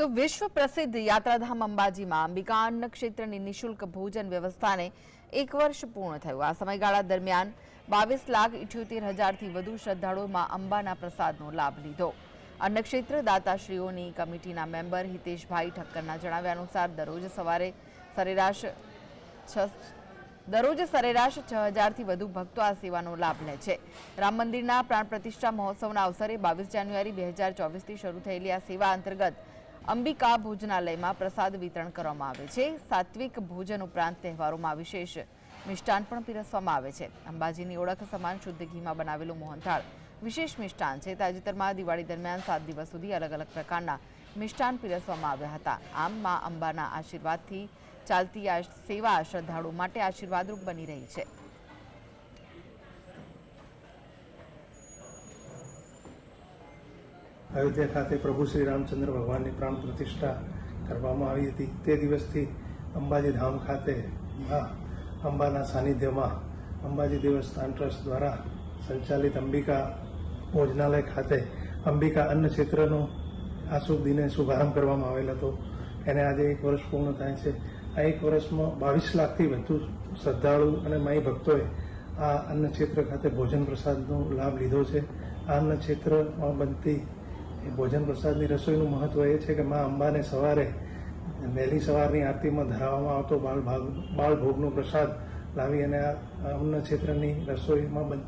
તો વિશ્વ પ્રસિદ્ધ યાત્રાધામ અંબાજીમાં અંબિકા અન્ન ક્ષેત્રની નિઃશુલ્ક ભોજન વ્યવસ્થાને એક વર્ષ પૂર્ણ થયું. આ સમયગાળા દરમિયાન બાવીસ લાખ ઇઠ્યોતેર હજારથી વધુ શ્રદ્ધાળુઓમાં અંબાના પ્રસાદનો લાભ લીધો. અન્નક્ષેત્ર દાતાશ્રીઓની કમિટીના મેમ્બર હિતેશભાઈ ઠક્કરના જણાવ્યા અનુસાર દરરોજ સવારે સરેરાશ છ દરરોજ સરેરાશ છ હજારથી વધુ ભક્તો આ સેવાનો લાભ લે છે. રામ મંદિરના પ્રાણ પ્રતિષ્ઠા મહોત્સવના અવસરે બાવીસ જાન્યુઆરી બે હજાર ચોવીસથી શરૂ થયેલી આ સેવા અંતર્ગત અંબિકા ભોજનાલયમાં પ્રસાદ વિતરણ કરવામાં આવે છે. સાત્વિક ભોજન ઉપરાંત તહેવારોમાં વિશેષ મિષ્ટાન પણ પીરસવામાં આવે છે. અંબાજીની ઓળખ સમાન શુદ્ધ ઘીમાં બનાવેલું મોહનથાળ વિશેષ મિષ્ટાન છે. તાજેતરમાં દિવાળી દરમિયાન સાત દિવસ સુધી અલગ અલગ પ્રકારના મિષ્ટાન પીરસવામાં આવ્યા હતા. આમ માં અંબાના આશીર્વાદથી ચાલતી આ સેવા શ્રદ્ધાળુ માટે આશીર્વાદરૂપ બની રહી છે. અયોધ્યા ખાતે પ્રભુ શ્રી રામચંદ્ર ભગવાનની પ્રાણ પ્રતિષ્ઠા કરવામાં આવી હતી. તે દિવસથી અંબાજી ધામ ખાતે મા અંબાના સાનિધ્યમાં અંબાજી દેવસ્થાન ટ્રસ્ટ દ્વારા સંચાલિત અંબિકા ભોજનાલય ખાતે અંબિકા અન્ન ક્ષેત્રનો આ શુભ દિને શુભારંભ કરવામાં આવેલ હતો. એને આજે એક વર્ષ પૂર્ણ થાય છે. આ એક વર્ષમાં બાવીસ લાખથી વધુ શ્રદ્ધાળુ અને માઈ ભક્તોએ આ અન્ન ક્ષેત્ર ખાતે ભોજન પ્રસાદનો લાભ લીધો છે. આ અન્ન ક્ષેત્રમાં બનતી એ ભોજન પ્રસાદની રસોઈનું મહત્વ એ છે કે મા અંબાને સવારે વહેલી સવારની આરતીમાં ધરાવવામાં આવતો બાળ બાળ ભોગનો પ્રસાદ લાવી અને આ અન્ન ક્ષેત્રની રસોઈમાં